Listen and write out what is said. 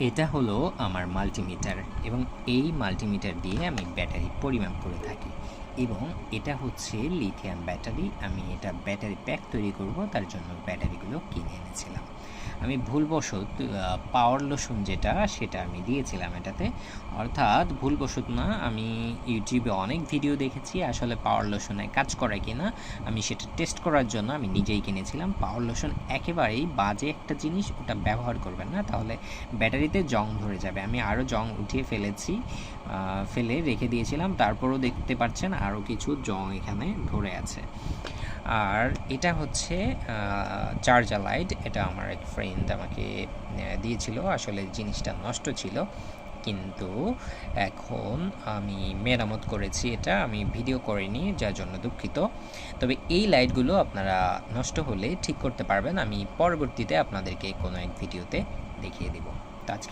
এটা হলো আমার মাল্টিমিটার এবং এই মাল্টিমিটার দিয়ে আমি ব্যাটারি পরিমাপ করে থাকি। এবং এটা হচ্ছে লিথিয়াম ব্যাটারি। আমি এটা ব্যাটারি প্যাক তৈরি করব, তার জন্য ব্যাটারিগুলো কিনে এনেছিলাম। আমি ভুলবশত পাওয়ার লোশন যেটা, সেটা আমি দিয়েছিলাম এটাতে। অর্থাৎ ভুলবশত না, আমি ইউটিউবে অনেক ভিডিও দেখেছি, আসলে পাওয়ার লোশনে কাজ করে কি না আমি সেটা টেস্ট করার জন্য আমি নিজেই কিনেছিলাম। পাওয়ার লোশন একেবারেই বাজে একটা জিনিস, ওটা ব্যবহার করবেন না, তাহলে ব্যাটারিতে জং ধরে যাবে। আমি আরও জং উঠিয়ে ফেলেছি ফেলে রেখে দিয়েছিলাম। তারপরও দেখতে পাচ্ছেন আরও কিছু জং এখানে ধরে আছে। আর এটা হচ্ছে চার্জার লাইট এটা আমার এক ফ্রেন্ড আমাকে দিয়েছিল। আসলে জিনিসটা নষ্ট ছিল। কিন্তু এখন আমি মেরামত করেছি এটা। আমি ভিডিও করিনি, যার জন্য দুঃখিত। তবে এই লাইটগুলো আপনারা নষ্ট হলে ঠিক করতে পারবেন। আমি পরবর্তীতে আপনাদেরকে কোনো এক ভিডিওতে দেখিয়ে দেব। তো আজকে